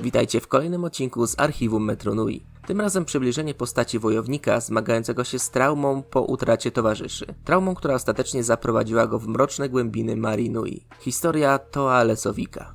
Witajcie w kolejnym odcinku z archiwum Metronui. Tym razem przybliżenie postaci wojownika zmagającego się z traumą po utracie towarzyszy. Traumą, która ostatecznie zaprowadziła go w mroczne głębiny Marinui. Historia Toa Lesowika.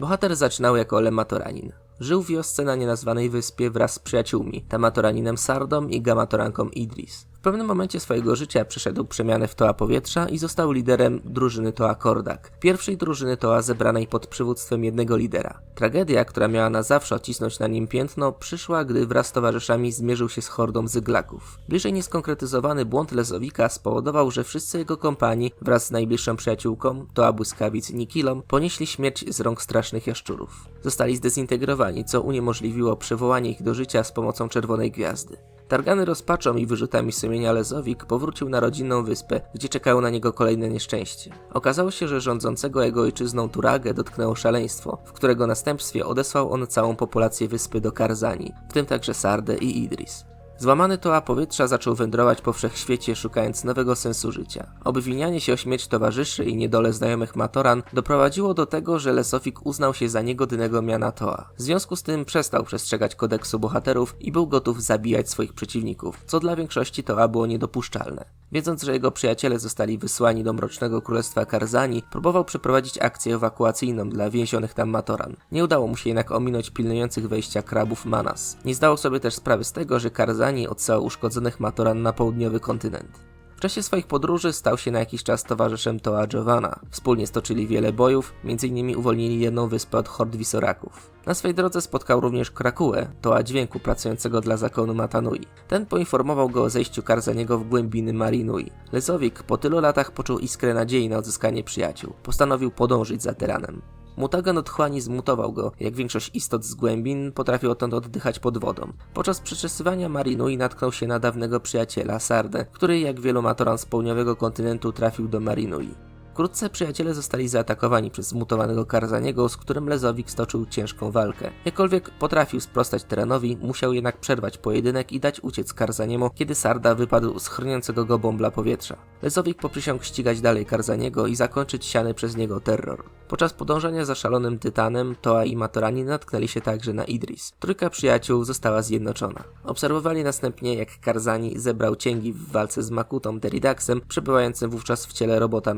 Bohater zaczynał jako Lematoranin. Żył w wiosce na nienazwanej wyspie wraz z przyjaciółmi, Tamatoraninem Sardą i Gamatoranką Idris. Pewnym momencie swojego życia przeszedł przemianę w Toa Powietrza i został liderem drużyny Toa Kordak, pierwszej drużyny Toa zebranej pod przywództwem jednego lidera. Tragedia, która miała na zawsze odcisnąć na nim piętno, przyszła, gdy wraz z towarzyszami zmierzył się z hordą zyglaków. Bliżej nieskonkretyzowany błąd Lezowika spowodował, że wszyscy jego kompanii wraz z najbliższą przyjaciółką, Toa Błyskawic Nikilą, ponieśli śmierć z rąk strasznych jaszczurów. Zostali zdezintegrowani, co uniemożliwiło przywołanie ich do życia z pomocą Czerwonej Gwiazdy. Targany rozpaczą i wyrzutami sumienia Lezowik powrócił na rodzinną wyspę, gdzie czekało na niego kolejne nieszczęście. Okazało się, że rządzącego jego ojczyzną Turagę dotknęło szaleństwo, w którego następstwie odesłał on całą populację wyspy do Karzani, w tym także Sardę i Idris. Złamany toa powietrza zaczął wędrować po wszechświecie, szukając nowego sensu życia. Obwinianie się o śmierć towarzyszy i niedole znajomych Matoran doprowadziło do tego, że Lesofik uznał się za niegodnego miana Toa. W związku z tym przestał przestrzegać kodeksu bohaterów i był gotów zabijać swoich przeciwników, co dla większości Toa było niedopuszczalne. Wiedząc, że jego przyjaciele zostali wysłani do Mrocznego Królestwa Karzani, próbował przeprowadzić akcję ewakuacyjną dla więzionych tam Matoran. Nie udało mu się jednak ominąć pilnujących wejścia krabów Manas. Nie zdawał sobie też sprawy z tego, że Karzani odsyłał uszkodzonych Matoran na południowy kontynent. W czasie swoich podróży stał się na jakiś czas towarzyszem Toa Giovanna. Wspólnie stoczyli wiele bojów, m.in. uwolnili jedną wyspę od hord Wisoraków. Na swej drodze spotkał również Krakuę, Toa Dźwięku pracującego dla zakonu Matanui. Ten poinformował go o zejściu Karzaniego w głębiny Marinui. Lezowik po tylu latach poczuł iskrę nadziei na odzyskanie przyjaciół. Postanowił podążyć za tyranem. Mutagen otchłani zmutował go. Jak większość istot z głębin, potrafił odtąd oddychać pod wodą. Podczas przeczesywania Marinui natknął się na dawnego przyjaciela, Sardę, który jak wielu matoran z południowego kontynentu trafił do Marinui. Wkrótce przyjaciele zostali zaatakowani przez zmutowanego Karzaniego, z którym Lezowik stoczył ciężką walkę. Jakkolwiek potrafił sprostać terenowi, musiał jednak przerwać pojedynek i dać uciec Karzaniemu, kiedy Sarda wypadł z chroniącego go bombla powietrza. Lezowik poprzysiągł ścigać dalej Karzaniego i zakończyć siany przez niego terror. Podczas podążania za szalonym tytanem, Toa i Matorani natknęli się także na Idris. Trójka przyjaciół została zjednoczona. Obserwowali następnie, jak Karzani zebrał cięgi w walce z Makutą Teridaxem, przebywającym wówczas w ciele robota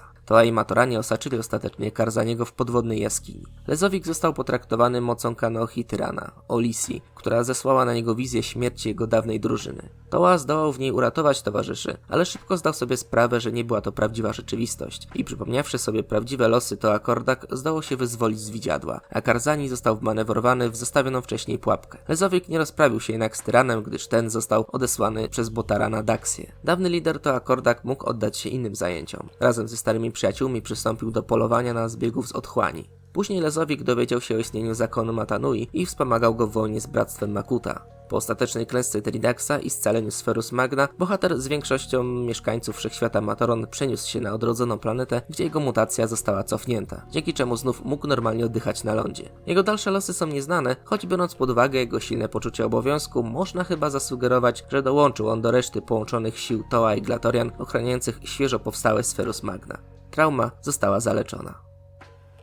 Maxilosa. Toa Matorani osaczyli ostatecznie Karzaniego w podwodnej jaskini. Lezowik został potraktowany mocą Kanohi Tyrana, Olisi, która zesłała na niego wizję śmierci jego dawnej drużyny. Toa zdołał w niej uratować towarzyszy, ale szybko zdał sobie sprawę, że nie była to prawdziwa rzeczywistość i przypomniawszy sobie prawdziwe losy Toa Kordak, zdało się wyzwolić z widziadła, a Karzani został wmanewrowany w zostawioną wcześniej pułapkę. Lezowik nie rozprawił się jednak z Tyranem, gdyż ten został odesłany przez Botara na Daksję. Dawny lider Toa Kordak mógł oddać się innym zajęciom. Razem ze starymi przyjaciółmi przystąpił do polowania na zbiegów z otchłani. Później Lezowik dowiedział się o istnieniu zakonu Matanui i wspomagał go w wojnie z bractwem Makuta. Po ostatecznej klęsce Teridaxa i scaleniu Sferus Magna, bohater z większością mieszkańców wszechświata Matoron przeniósł się na odrodzoną planetę, gdzie jego mutacja została cofnięta, dzięki czemu znów mógł normalnie oddychać na lądzie. Jego dalsze losy są nieznane, choć biorąc pod uwagę jego silne poczucie obowiązku, można chyba zasugerować, że dołączył on do reszty połączonych sił Toa i Glatorian ochraniających świeżo powstałe Sferus Magna. Trauma została zaleczona.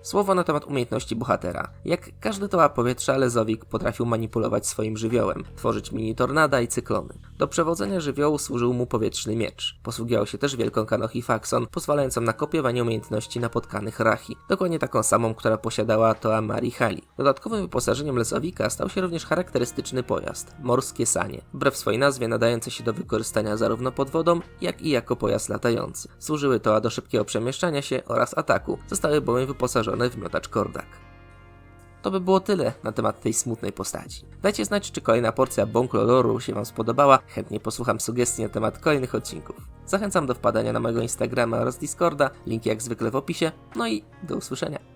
Słowo na temat umiejętności bohatera. Jak każdy toła powietrza, Lezowik potrafił manipulować swoim żywiołem, tworzyć mini tornada i cyklony. Do przewodzenia żywiołu służył mu powietrzny miecz. Posługiwał się też wielką kanohi Faxon, pozwalającą na kopiowanie umiejętności napotkanych Rachi, dokładnie taką samą, która posiadała Toa Mari Hali. Dodatkowym wyposażeniem Lezowika stał się również charakterystyczny pojazd morskie sanie, wbrew swojej nazwie nadające się do wykorzystania zarówno pod wodą, jak i jako pojazd latający. Służyły Toa do szybkiego przemieszczania się oraz ataku, zostały bowiem wyposażone w miotacz kordak. To by było tyle na temat tej smutnej postaci. Dajcie znać, czy kolejna porcja Bonkoloru się Wam spodobała. Chętnie posłucham sugestii na temat kolejnych odcinków. Zachęcam do wpadania na mojego Instagrama oraz Discorda, linki jak zwykle w opisie. No i do usłyszenia.